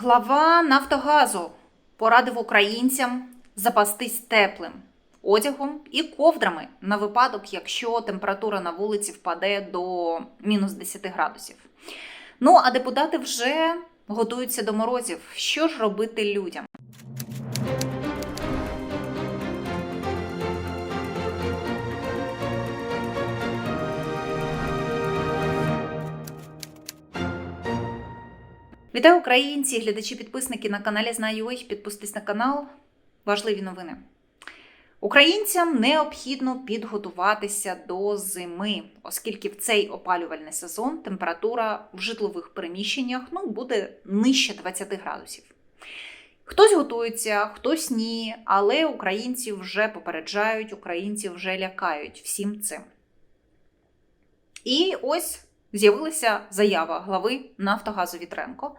Глава Нафтогазу порадив українцям запастись теплим одягом і ковдрами на випадок, якщо температура на вулиці впаде до мінус 10 градусів. Ну а депутати вже готуються до морозів. Що ж робити людям? Вітаю українці, глядачі, підписники на каналі Знаю.ua. Підписуйтесь на канал. Важливі новини. Українцям необхідно підготуватися до зими, оскільки в цей опалювальний сезон температура в житлових приміщеннях ну, буде нижче 20 градусів. Хтось готується, хтось ні, але українці вже попереджають, українці вже лякають всім цим. І ось з'явилася заява глави Нафтогазу Вітренко,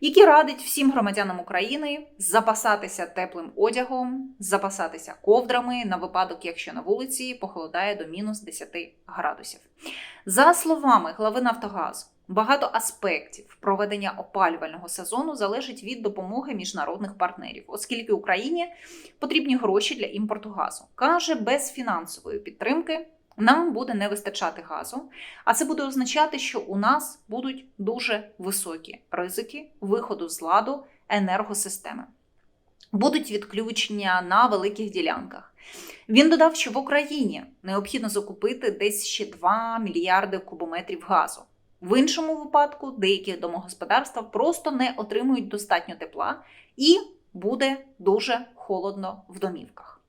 який радить всім громадянам України запасатися теплим одягом, запасатися ковдрами на випадок, якщо на вулиці похолодає до мінус 10 градусів. За словами глави Нафтогазу, багато аспектів проведення опалювального сезону залежить від допомоги міжнародних партнерів, оскільки Україні потрібні гроші для імпорту газу. Каже, без фінансової підтримки нам буде не вистачати газу, а це буде означати, що у нас будуть дуже високі ризики виходу з ладу енергосистеми. Будуть відключення на великих ділянках. Він додав, що в Україні необхідно закупити десь ще 2 мільярди кубометрів газу. В іншому випадку деякі домогосподарства просто не отримують достатньо тепла і буде дуже холодно в домівках.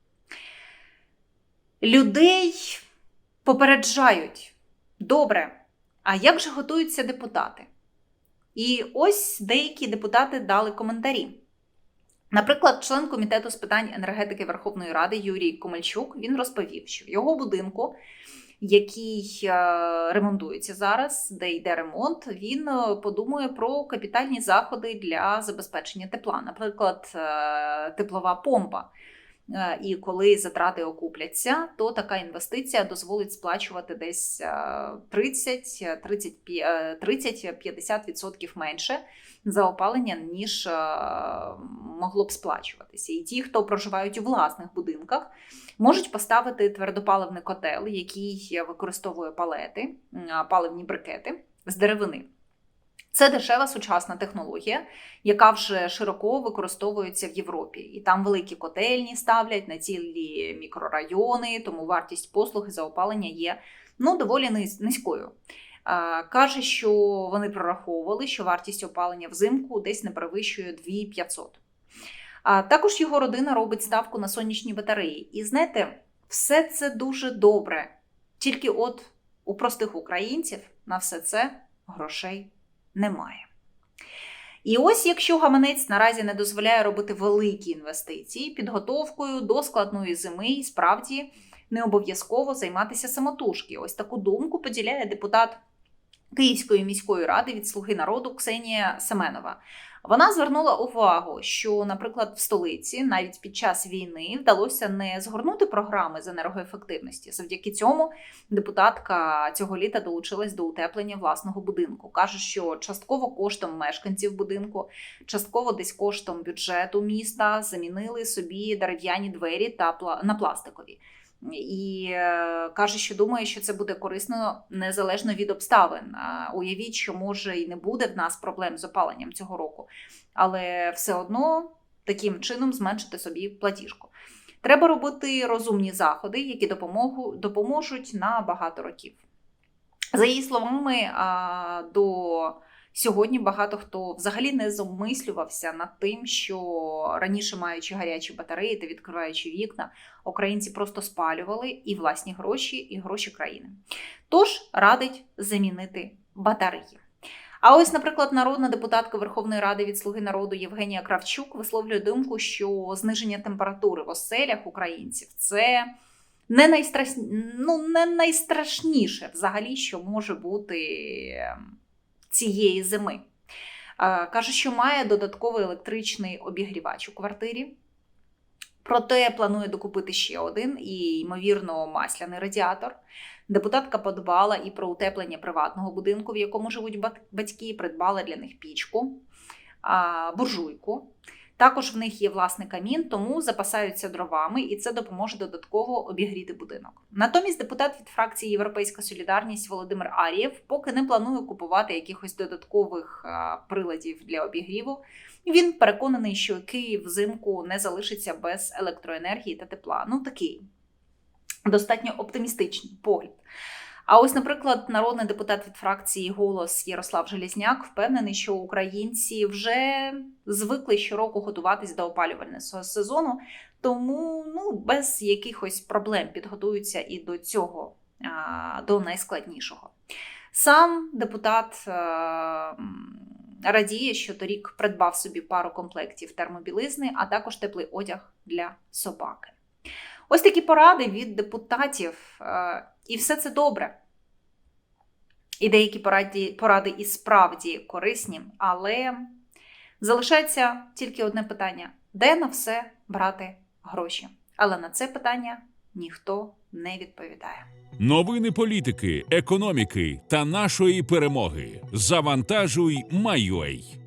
Людей попереджають. Добре, а як же готуються депутати? І ось деякі депутати дали коментарі. Наприклад, член комітету з питань енергетики Верховної Ради Юрій Комальчук він розповів, що в його будинку, який е, ремонтується зараз, де йде ремонт, він е, подумує про капітальні заходи для забезпечення тепла, наприклад, е, теплова помпа. Е, І коли затрати окупляться, то така інвестиція дозволить сплачувати десь е, 30 30-50% менше за опалення, ніж е, могло б сплачуватися. І ті, хто проживають у власних будинках, можуть поставити твердопаливний котел, який використовує палети, паливні брикети з деревини. Це дешева сучасна технологія, яка вже широко використовується в Європі. І там великі котельні ставлять на цілі мікрорайони, тому вартість послуги за опалення є ну, доволі низькою. Каже, що вони прораховували, що вартість опалення взимку десь не перевищує 2500. А також його родина робить ставку на сонячні батареї. І знаєте, все це дуже добре. Тільки от у простих українців на все це грошей немає. І ось якщо гаманець наразі не дозволяє робити великі інвестиції, підготовкою до складної зими і справді не обов'язково займатися самотужки. Ось таку думку поділяє депутат Київської міської ради від Слуги народу Ксенія Семенова. Вона звернула увагу, що, наприклад, в столиці навіть під час війни вдалося не згорнути програми з енергоефективності. Завдяки цьому депутатка цього літа долучилась до утеплення власного будинку. каже, що частково коштом мешканців будинку, частково десь коштом бюджету міста замінили собі дерев'яні двері та на пластикові. І е, каже, що думає, що це буде корисно незалежно від обставин. Уявіть, що може і не буде в нас проблем з опаленням цього року, але все одно таким чином зменшити собі платіжку. Треба робити розумні заходи, які допомогу, допоможуть на багато років. За її словами, до сьогодні багато хто взагалі не замислювався над тим, що раніше, маючи гарячі батареї та відкриваючи вікна, українці просто спалювали і власні гроші, і гроші країни. Тож радить замінити батареї. А ось, наприклад, народна депутатка Верховної Ради від Слуги народу Євгенія Кравчук висловлює думку, що зниження температури в оселях українців це не, найстрас... ну, не найстрашніше взагалі, що може бути ем, цієї зими. Е, Каже, що має додатковий електричний обігрівач у квартирі. Проте планує докупити ще один і, ймовірно, масляний радіатор. Депутатка подбала і про утеплення приватного будинку, в якому живуть бат- батьки, придбала для них пічку. буржуйку. Також в них є власний камін, тому запасаються дровами, і це допоможе додатково обігріти будинок. Натомість депутат від фракції Європейська Солідарність Володимир Арієв поки не планує купувати якихось додаткових приладів для обігріву. Він переконаний, що Київ взимку не залишиться без електроенергії та тепла. Ну такий достатньо оптимістичний погляд. А ось, наприклад, народний депутат від фракції Голос Ярослав Желізняк впевнений, що українці вже звикли щороку готуватись до опалювального сезону, тому ну без якихось проблем підготуються і до цього, до найскладнішого. Сам депутат е, радіє, що торік придбав собі пару комплектів термобілизни, а також теплий одяг для собаки. Ось такі поради від депутатів, е, і все це добре. І деякі поради, поради і справді корисні, але залишається тільки одне питання: де на все брати гроші? Але на це питання ніхто не відповідає. Новини політики, економіки та нашої перемоги. Завантажуй, Майой.